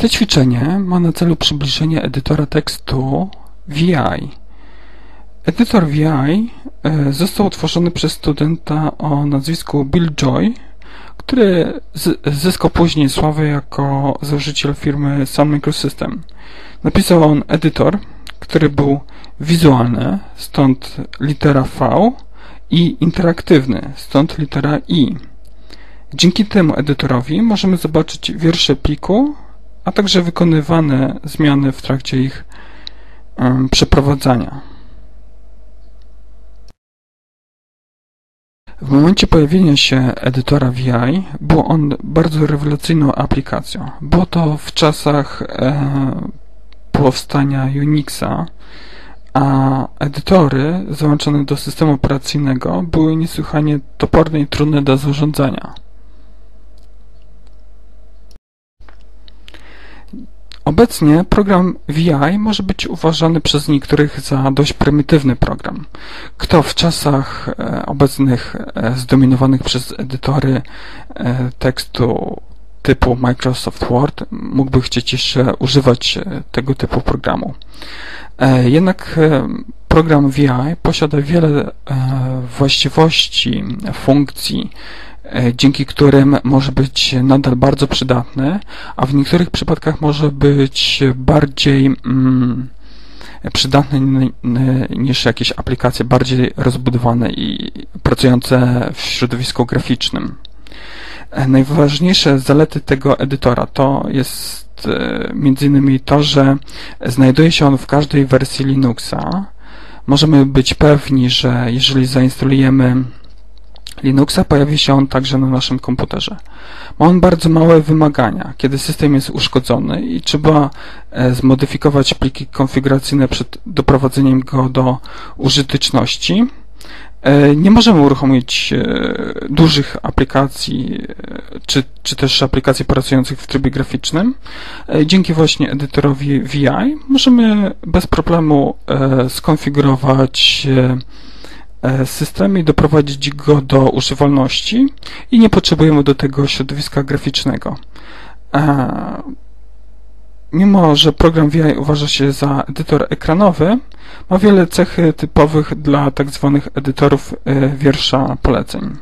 To ćwiczenie ma na celu przybliżenie edytora tekstu VI. Edytor VI e, został utworzony przez studenta o nazwisku Bill Joy, który zyskał później sławę jako założyciel firmy Sun Microsystem. Napisał on edytor, który był wizualny, stąd litera V, i interaktywny, stąd litera I. Dzięki temu edytorowi możemy zobaczyć wiersze pliku, a także wykonywane zmiany w trakcie ich przeprowadzania. W momencie pojawienia się edytora VI był on bardzo rewelacyjną aplikacją. Było to w czasach e, powstania Unixa, a edytory załączone do systemu operacyjnego były niesłychanie toporne i trudne do zarządzania. Obecnie program VI może być uważany przez niektórych za dość prymitywny program. Kto w czasach e, obecnych e, zdominowanych przez edytory e, tekstu typu Microsoft Word mógłby chcieć jeszcze używać tego typu programu. Jednak program VI posiada wiele właściwości, funkcji, dzięki którym może być nadal bardzo przydatny, a w niektórych przypadkach może być bardziej mm, przydatny niż jakieś aplikacje bardziej rozbudowane i pracujące w środowisku graficznym. E, najważniejsze zalety tego edytora to jest e, innymi to, że znajduje się on w każdej wersji Linuxa. Możemy być pewni, że jeżeli zainstalujemy Linuxa pojawi się on także na naszym komputerze. Ma on bardzo małe wymagania, kiedy system jest uszkodzony i trzeba e, zmodyfikować pliki konfiguracyjne przed doprowadzeniem go do użyteczności. E, nie możemy uruchomić e, dużych aplikacji, czy, czy też aplikacji pracujących w trybie graficznym. Dzięki właśnie edytorowi VI możemy bez problemu skonfigurować E, system i doprowadzić go do używalności i nie potrzebujemy do tego środowiska graficznego. E, mimo, że program VI uważa się za edytor ekranowy, ma wiele cechy typowych dla tzw. Tak edytorów e, wiersza poleceń.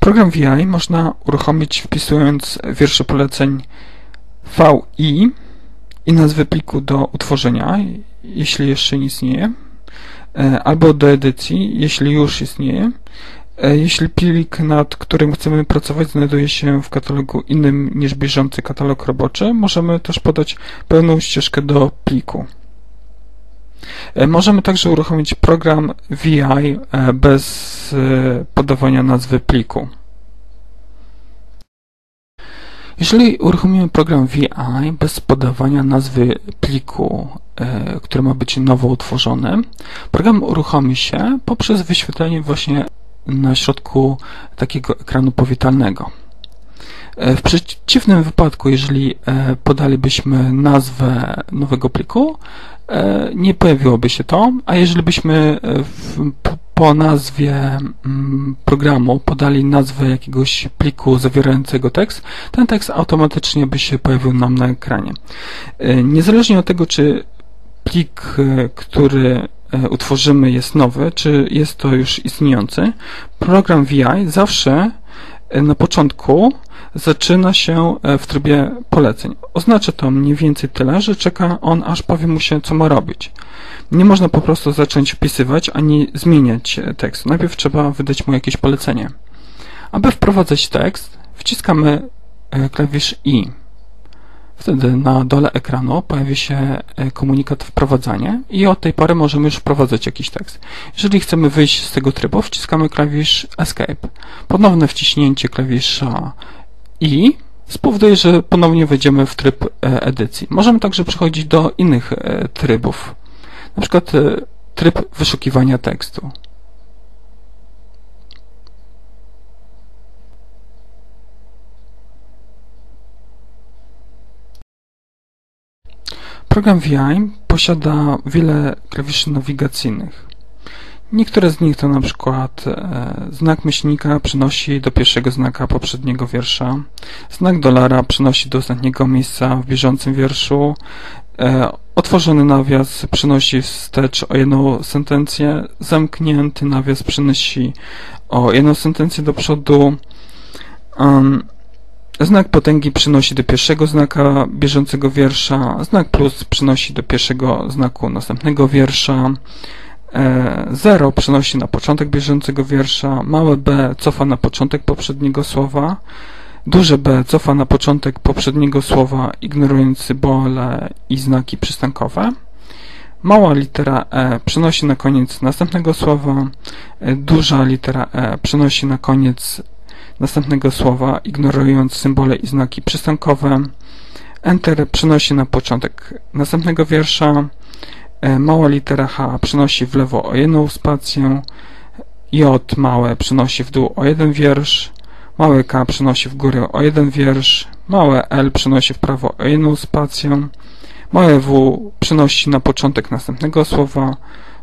Program VI można uruchomić wpisując wiersze poleceń VI i nazwę pliku do utworzenia, jeśli jeszcze nie istnieje. E, albo do edycji, jeśli już istnieje. E, jeśli plik, nad którym chcemy pracować, znajduje się w katalogu innym niż bieżący katalog roboczy, możemy też podać pełną ścieżkę do pliku. E, możemy także uruchomić program VI bez podawania nazwy pliku. Jeżeli uruchomimy program VI bez podawania nazwy pliku, e, który ma być nowo utworzony, program uruchomi się poprzez wyświetlenie właśnie na środku takiego ekranu powitalnego. E, w przeciwnym wypadku, jeżeli e, podalibyśmy nazwę nowego pliku, nie pojawiłoby się to, a jeżeli byśmy po nazwie mm, programu podali nazwę jakiegoś pliku zawierającego tekst, ten tekst automatycznie by się pojawił nam na ekranie. E, niezależnie od tego, czy plik, e, który e, utworzymy jest nowy, czy jest to już istniejący, program VI zawsze na początku zaczyna się w trybie poleceń. Oznacza to mniej więcej tyle, że czeka on, aż powie mu się, co ma robić. Nie można po prostu zacząć wpisywać ani zmieniać tekstu. Najpierw trzeba wydać mu jakieś polecenie. Aby wprowadzać tekst, wciskamy e, klawisz I. Wtedy na dole ekranu pojawi się e, komunikat wprowadzanie i od tej pory możemy już wprowadzać jakiś tekst. Jeżeli chcemy wyjść z tego trybu, wciskamy klawisz Escape. Ponowne wciśnięcie klawisza I spowoduje, że ponownie wejdziemy w tryb e, edycji. Możemy także przechodzić do innych trybów na przykład e, tryb wyszukiwania tekstu. Program VI posiada wiele klawiszy nawigacyjnych. Niektóre z nich to na przykład e, znak myślnika przynosi do pierwszego znaka poprzedniego wiersza, znak dolara przynosi do ostatniego miejsca w bieżącym wierszu, e, otworzony nawias przynosi wstecz o jedną sentencję, zamknięty nawias przynosi o jedną sentencję do przodu, Znak potęgi przynosi do pierwszego znaka bieżącego wiersza, znak plus przynosi do pierwszego znaku następnego wiersza, 0 e, przenosi na początek bieżącego wiersza, małe b cofa na początek poprzedniego słowa, duże B cofa na początek poprzedniego słowa, ignorując symbole i znaki przystankowe. Mała litera E przenosi na koniec następnego słowa, e, duża litera E przenosi na koniec następnego słowa, ignorując symbole i znaki przystankowe. Enter przenosi na początek następnego wiersza, mała litera H przynosi w lewo o jedną spację, J małe przynosi w dół o jeden wiersz, małe K przynosi w górę o jeden wiersz, małe L przynosi w prawo o jedną spację, małe W przynosi na początek następnego słowa,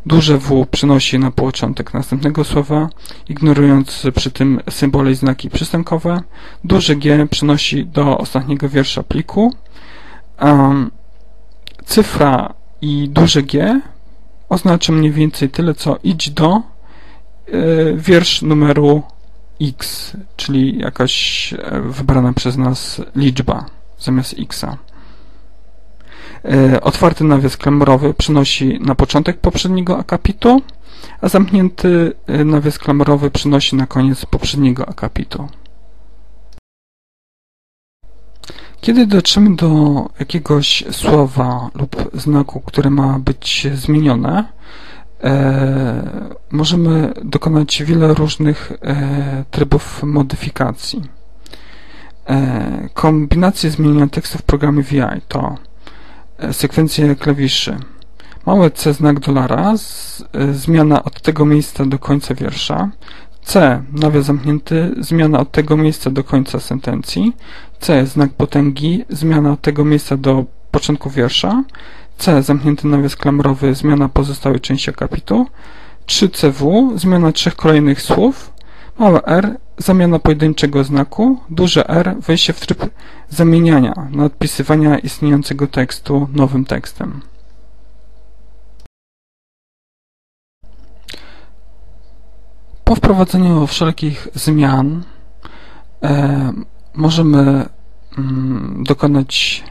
duże W przynosi na początek następnego słowa, ignorując przy tym symbole i znaki przystankowe, duże G przynosi do ostatniego wiersza pliku, um, cyfra i duże G oznacza mniej więcej tyle, co idź do y, wiersz numeru x, czyli jakaś e, wybrana przez nas liczba zamiast xa. Y, otwarty nawias klamerowy przynosi na początek poprzedniego akapitu, a zamknięty nawias klamerowy przynosi na koniec poprzedniego akapitu. Kiedy dotrzemy do jakiegoś słowa lub znaku, które ma być zmienione, e, możemy dokonać wiele różnych e, trybów modyfikacji. E, kombinacje zmieniania tekstu w programie VI to e, sekwencja klawiszy, małe C znak dolara, z, e, zmiana od tego miejsca do końca wiersza, C. Nawias zamknięty. Zmiana od tego miejsca do końca sentencji. C. Znak potęgi. Zmiana tego miejsca do początku wiersza. C. Zamknięty nawias klamrowy. Zmiana pozostałej części akapitu. 3CW. Zmiana trzech kolejnych słów. Małe r. Zamiana pojedynczego znaku. Duże R. Wejście w tryb zamieniania, nadpisywania istniejącego tekstu nowym tekstem. Po wprowadzeniu wszelkich zmian możemy mm, dokonać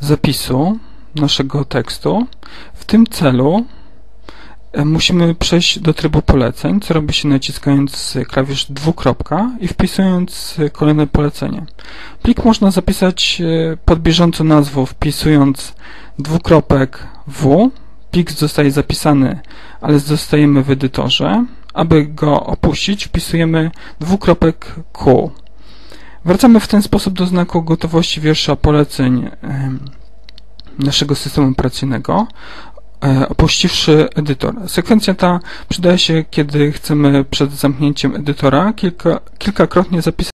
zapisu naszego tekstu. W tym celu e, musimy przejść do trybu poleceń, co robi się naciskając klawisz dwukropka i wpisując kolejne polecenie. Plik można zapisać e, pod bieżącą nazwą, wpisując dwukropek w. Plik zostaje zapisany, ale zostajemy w edytorze. Aby go opuścić, wpisujemy dwukropek Q. Wracamy w ten sposób do znaku gotowości wiersza poleceń naszego systemu operacyjnego, e, opuściwszy edytor. Sekwencja ta przydaje się, kiedy chcemy przed zamknięciem edytora kilka, kilkakrotnie zapisać